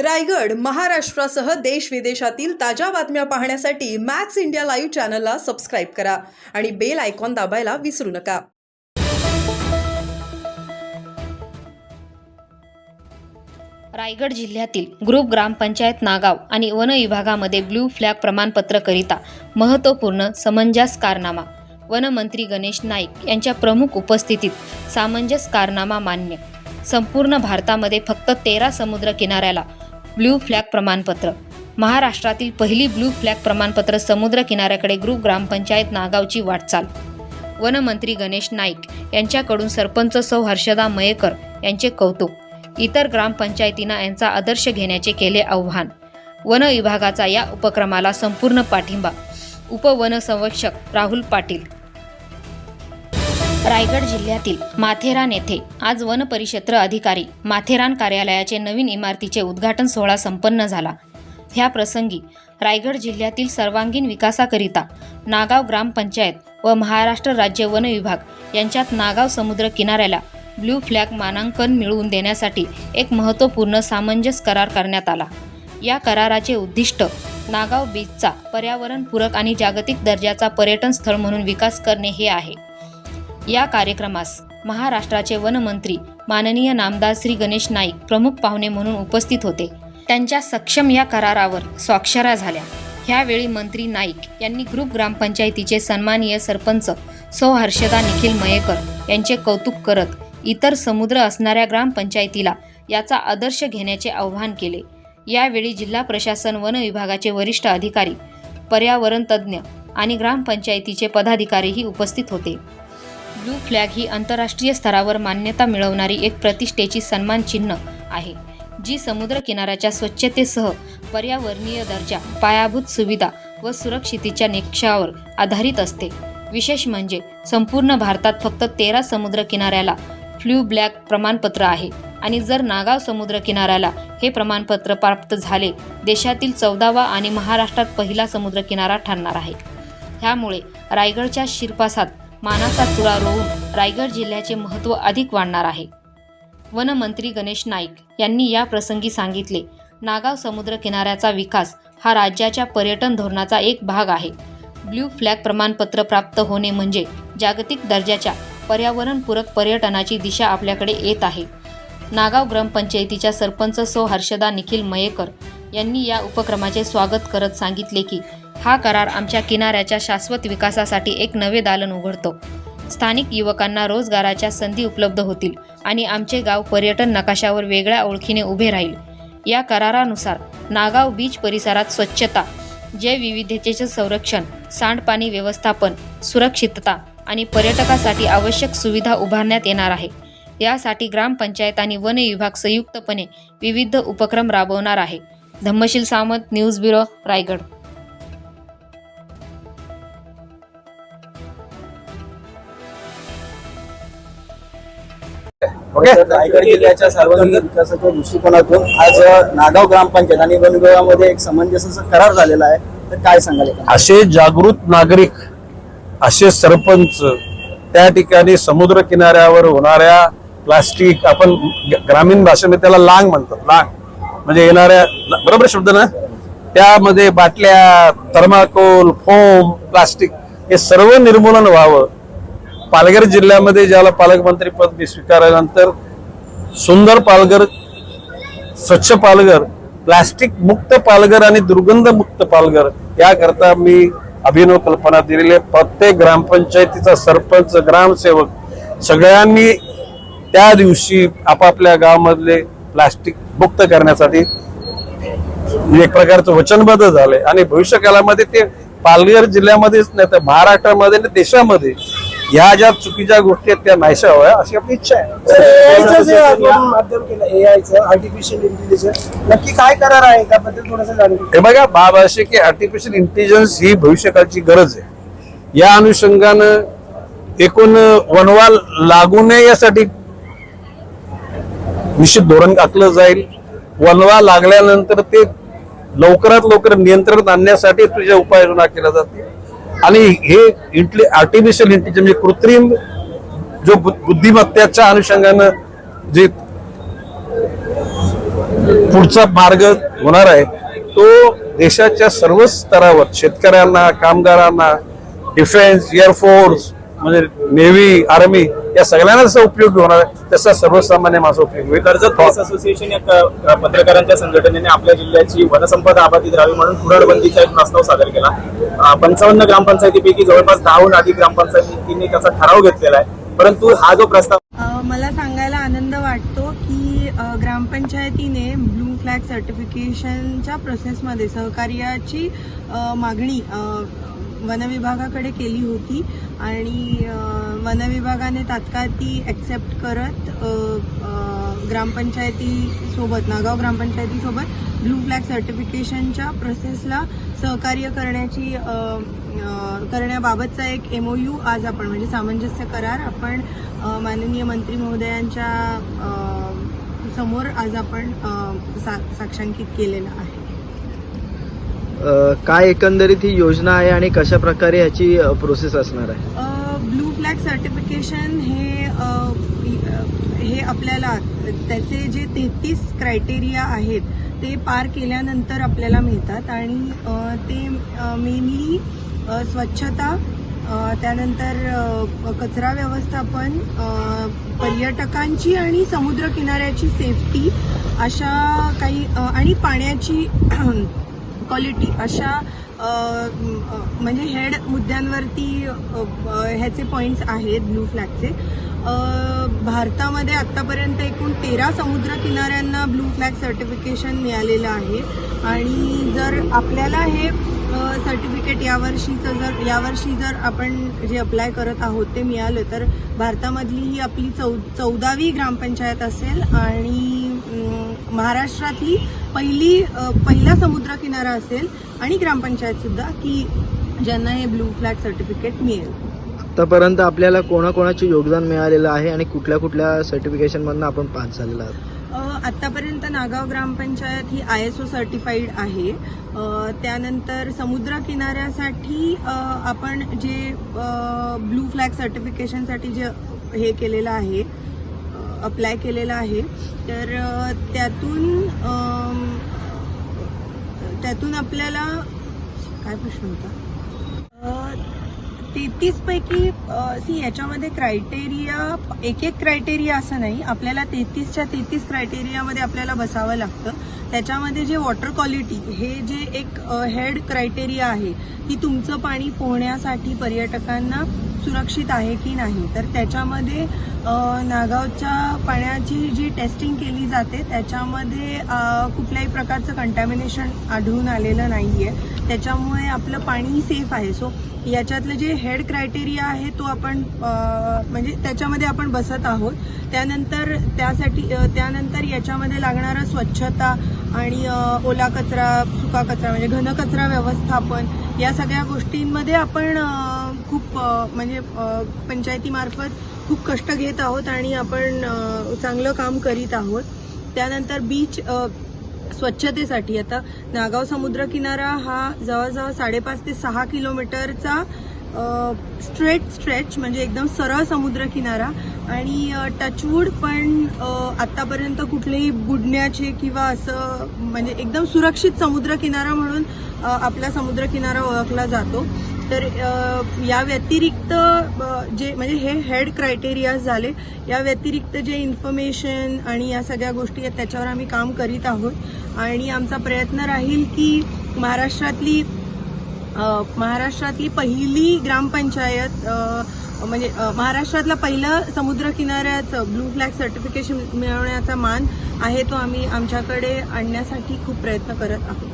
रायगड महाराष्ट्रासह देश विदेशातील ताज्या बातम्या पाहण्यासाठी मॅक्स इंडिया लाईव्ह चॅनलला सबस्क्राईब करा आणि बेल आयकॉन दाबायला विसरू नका. रायगड जिल्ह्यातील ग्रुप ग्रामपंचायत नागाव आणि वन विभागामध्ये ब्ल्यू फ्लॅग प्रमाणपत्रकरिता महत्त्वपूर्ण समंजस कारनामा. वनमंत्री गणेश नाईक यांच्या प्रमुख उपस्थितीत सामंजस कारनामा मान्य. संपूर्ण भारतामध्ये फक्त तेरा समुद्र किनाऱ्याला ब्ल्यू फ्लॅग प्रमाणपत्र. महाराष्ट्रातील पहिली ब्ल्यू फ्लॅग प्रमाणपत्र समुद्र किनाऱ्याकडे ग्रुप ग्रामपंचायत नागावची वाटचाल. वनमंत्री गणेश नाईक यांच्याकडून सरपंच सौ हर्षदा मयेकर यांचे कौतुक. इतर ग्रामपंचायतींना यांचा आदर्श घेण्याचे केले आव्हान. वन विभागाचा या उपक्रमाला संपूर्ण पाठिंबा. उपवनसंरक्षक राहुल पाटील रायगड जिल्ह्यातील माथेरान येथे आज वन परिक्षेत्र अधिकारी माथेरान कार्यालयाचे नवीन इमारतीचे उद्घाटन सोहळा संपन्न झाला. ह्या प्रसंगी रायगड जिल्ह्यातील सर्वांगीण विकासाकरिता नागाव ग्रामपंचायत व महाराष्ट्र राज्य वन विभाग यांच्यात नागाव समुद्र किनाऱ्याला ब्ल्यू फ्लॅग मानांकन मिळवून देण्यासाठी एक महत्त्वपूर्ण सामंजस्य करार करण्यात आला. या कराराचे उद्दिष्ट नागाव बीचचा पर्यावरणपूरक आणि जागतिक दर्जाचा पर्यटन स्थळ म्हणून विकास करणे हे आहे. या कार्यक्रमास महाराष्ट्राचे वनमंत्री माननीय नामदार श्री गणेश नाईक प्रमुख पाहुणे म्हणून उपस्थित होते. त्यांच्या सक्षम या करारावर स्वाक्षऱ्या झाल्या. ह्यावेळी मंत्री नाईक यांनी ग्रुप ग्रामपंचायतीचे सन्माननीय सरपंच सौ हर्षदा निखिल मयेकर यांचे कौतुक करत इतर समुद्र असणाऱ्या ग्रामपंचायतीला याचा आदर्श घेण्याचे आवाहन केले. यावेळी जिल्हा प्रशासन वन विभागाचे वरिष्ठ अधिकारी पर्यावरण तज्ज्ञ आणि ग्रामपंचायतीचे पदाधिकारीही उपस्थित होते. ब्लू फ्लॅग ही आंतरराष्ट्रीय स्तरावर मान्यता मिळवणारी एक प्रतिष्ठेची सन्मान चिन्ह आहे जी समुद्र किनाऱ्याच्या स्वच्छतेसह पर्यावरणीय दर्जा पायाभूत सुविधा व सुरक्षितेच्या निकषावर आधारित असते. विशेष म्हणजे संपूर्ण भारतात फक्त तेरा समुद्र किनाऱ्याला फ्ल्यू ब्लॅक प्रमाणपत्र आहे आणि जर नागाव समुद्र किनाऱ्याला हे प्रमाणपत्र प्राप्त झाले देशातील चौदावा आणि महाराष्ट्रात पहिला समुद्र किनारा ठरणार आहे. ह्यामुळे रायगडच्या शिरपासात मानाचा तुळा रोवून रायगड जिल्ह्याचे महत्त्व अधिक वाढणार आहे. वनमंत्री गणेश नाईक यांनी या प्रसंगी सांगितले नागाव समुद्र किनाऱ्याचा विकास हा राज्याच्या पर्यटन धोरणाचा एक भाग आहे. ब्ल्यू फ्लॅग प्रमाणपत्र प्राप्त होणे म्हणजे जागतिक दर्जाच्या पर्यावरणपूरक पर्यटनाची दिशा आपल्याकडे येत आहे. नागाव ग्रामपंचायतीच्या सरपंच सो हर्षदा निखिल मयेकर यांनी या उपक्रमाचे स्वागत करत सांगितले की हा करार आमच्या किनाऱ्याच्या शाश्वत विकासासाठी एक नवे दालन उघडतो. स्थानिक युवकांना रोजगाराच्या संधी उपलब्ध होतील आणि आमचे गाव पर्यटन नकाशावर वेगळ्या ओळखीने उभे राहील. या करारानुसार नागाव बीच परिसरात स्वच्छता जैवविविधतेचे संरक्षण सांडपाणी व्यवस्थापन सुरक्षितता आणि पर्यटकासाठी आवश्यक सुविधा उभारण्यात येणार आहे. यासाठी ग्रामपंचायत आणि वन विभाग संयुक्तपणे विविध उपक्रम राबवणार आहे. Dhammasheel Samant news bureau Raigad. Okay Raigad जिल्ह्याच्या सार्वजनिक विकासाच्या दृष्टिकोनातून आज नागाव ग्रामपंचायत आणि वन विभागामध्ये एक समंजस करार झालेला आहे. तर काय सांगाल याच्याबद्दल? असे जागृत नागरिक असे सरपंच त्या ठिकाणी समुद्र किनाऱ्यावर होणाऱ्या प्लास्टिक आपण ग्रामीण भाषेमध्ये त्याला लांग म्हणतात लांग. म्हणजे येणाऱ्या बरोबर शब्द ना? त्यामध्ये बाटल्या थर्माकोल फोम प्लास्टिक हे सर्व निर्मूलन व्हावं. पालघर जिल्ह्यामध्ये ज्याला पालकमंत्री पद मी स्वीकारल्यानंतर सुंदर पालघर स्वच्छ पालघर प्लास्टिक मुक्त पालघर आणि दुर्गंध मुक्त पालघर याकरता मी अभिनव कल्पना दिलेली आहे. प्रत्येक ग्रामपंचायतीचा सरपंच ग्रामसेवक सगळ्यांनी त्या दिवशी आपापल्या गावामधले प्लास्टिक मुक्त करण्यासाठी एक प्रकारचं वचनबद्ध झालंय आणि भविष्य काळामध्ये ते पालघर जिल्ह्यामध्येच नाही तर महाराष्ट्रामध्ये आणि देशामध्ये ह्या ज्या चुकीच्या गोष्टी आहेत त्या नाहीशा व्हाव्या अशी आपली इच्छा आहे. आर्टिफिशियल इंटेलिजन्स नक्की काय करार आहे? त्याबद्दल थोडंसं जाणून. हे बघा बाब असे की आर्टिफिशियल इंटेलिजन्स ही भविष्यकाळची गरज आहे. या अनुषंगानं एकूण वनवा लागू नये यासाठी निश्चित धोरण आखलं जाईल. वनवा लागल्यानंतर ते लवकरात लवकर नियंत्रणात आणण्यासाठी तुझ्या उपाययोजना केल्या जातील. आणि हे इंटली आर्टिफिशियल इंटेलिजन्स म्हणजे कृत्रिम जो बु- बुद्धिमत्तेच्या अनुषंगानं जे पुढचा मार्ग होणार आहे तो देशाच्या सर्वच स्तरावर शेतकऱ्यांना कामगारांना डिफेन्स एअरफोर्स म्हणजे नेव्ही आर्मी या सगळ्यांना जसा उपयोगी होणार आहे तसा सर्वसामान्य माझा उपयोग होईल. कर्जत प्रेस असोसिएशन या पत्रकारांच्या संघटनेने आपल्या जिल्ह्याची वनसंपदा अबाधित राहावी म्हणून कुडाळबंदीचा एक प्रस्ताव सादर केला. पंचावन्न ग्रामपंचायतीपैकी जवळपास दहाहून अधिक ग्रामपंचायतींनी त्याचा ठराव घेतलेला आहे. परंतु हा जो प्रस्ताव मला सांगायला आनंद वाटतो की ग्रामपंचायतीने ब्लू फ्लॅग सर्टिफिकेशनच्या प्रोसेसमध्ये सहकार्याची मागणी वनविभागाकडे केली होती आणि वनविभागाने तात्काळ ती ॲक्सेप्ट करत ग्रामपंचायतीसोबत नागाव ग्रामपंचायतीसोबत ब्लू फ्लॅग सर्टिफिकेशनच्या प्रोसेसला सहकार्य करण्याची करण्याबाबतचा एक एम ओ यू आज आपण म्हणजे सामंजस्य करार आपण माननीय मंत्री महोदयांच्या समोर आज आपण सा- साक्षांकित केलेला आहे. काय एकंदरीत ही योजना आहे आणि कशा प्रकारे याची प्रोसेस असणार आहे? ब्लू फ्लॅग सर्टिफिकेशन हे हे आपल्याला त्याचे जे तेहतीस क्रायटेरिया आहेत ते पार केल्यानंतर आपल्याला मिळतात आणि ते मेनली स्वच्छता त्यानंतर कचरा व्यवस्थापन पर्यटकांची आणि समुद्र किनाऱ्याची सेफ्टी अशा काही आणि पाण्याची क्वालिटी अशा म्हणजे हेड मुद्द्यांवरती ह्याचे पॉईंट्स आहेत ब्लू फ्लॅगचे भारतामध्ये आत्तापर्यंत एकूण तेरा समुद्र किनाऱ्यांना ब्लू फ्लॅग सर्टिफिकेशन मिळालेलं आहे. आणि जर आपल्याला हे सर्टिफिकेट यावर्षीचं जर यावर्षी जर आपण जे अप्लाय करत आहोत ते मिळालं तर भारतामधली ही आपली चौ चौदावी ग्रामपंचायत असेल आणि महाराष्ट्रातली पहिली पहिला समुद्र किनारा असेल आणि ग्रामपंचायत सुद्धा की ज्यांना हे ब्लू फ्लॅग सर्टिफिकेट मिळेल. आतापर्यंत आपल्याला कोणाकोणाचे योगदान मिळालेलं आहे आणि कुठल्या कुठल्या सर्टिफिकेशन मधनं आपण पास झालेला आहात? अ, आतापर्यंत नागाव ग्रामपंचायत ही आय एस ओ सर्टिफाईड आहे. त्यानंतर समुद्र किनाऱ्यासाठी आपण जे ब्लू फ्लॅग सर्टिफिकेशनसाठी जे हे केलेलं आहे अप्लाय केलेलं आहे. तर त्यातून त्यातून आपल्याला काय प्रश्न होता? तेहतीस पैकी सी याच्यामध्ये क्रायटेरिया एक एक क्रायटेरिया असं नाही. आपल्याला तेहतीसच्या तेहतीस क्रायटेरियामध्ये आपल्याला बसावं लागतं. त्याच्यामध्ये जे वॉटर क्वालिटी हे जे एक हेड क्रायटेरिया आहे की तुमचं पाणी पोहण्यासाठी पर्यटकांना सुरक्षित आहे की नाही? तर त्याच्यामध्ये नागावच्या पाण्याची जी टेस्टिंग केली जाते त्याच्यामध्ये कुठल्याही प्रकारचं कंटॅमिनेशन आढळून आलेलं नाही आहे त्याच्यामुळे आपलं पाणी सेफ आहे. सो याच्यातलं जे हेड क्रायटेरिया आहे तो आपण म्हणजे त्याच्यामध्ये आपण बसत आहोत. त्यानंतर त्यासाठी त्यानंतर याच्यामध्ये लागणारं स्वच्छता आणि ओला कचरा सुका कचरा म्हणजे घन कचरा व्यवस्थापन या सगळ्या गोष्टींमध्ये आपण खूप म्हणजे पंचायतीमार्फत खूप कष्ट घेत आहोत आणि आपण चांगलं काम करीत आहोत. त्यानंतर बीच स्वच्छतेसाठी. आता नागाव समुद्र किनारा हा जवळजवळ साडेपाच ते सहा किलोमीटरचा स्ट्रेट स्ट्रेच म्हणजे एकदम सरळ समुद्र किनारा. आणि टचवूड पण आत्तापर्यंत आतापर्यंत कुठलेही बुडण्याचे किंवा असं म्हणजे एकदम सुरक्षित समुद्र किनारा म्हणून आपला समुद्र किनारा ओळखला जातो. तर या व्यतिरिक्त जे म्हणजे हे हेड क्रायटेरियाज झाले. या व्यतिरिक्त जे इन्फॉर्मेशन आणि या सगळ्या गोष्टी आहेत त्याच्यावर आम्ही काम करीत आहोत. आणि आमचा प्रयत्न राहील की महाराष्ट्रातली महाराष्ट्रातली पहिली ग्रामपंचायत म्हणजे महाराष्ट्रातलं पहिलं समुद्र किनाऱ्याचं ब्लू फ्लॅग सर्टिफिकेशन मिळवण्याचा मान आहे तो आम्ही आमच्याकडे आणण्यासाठी खूप प्रयत्न करत आहोत.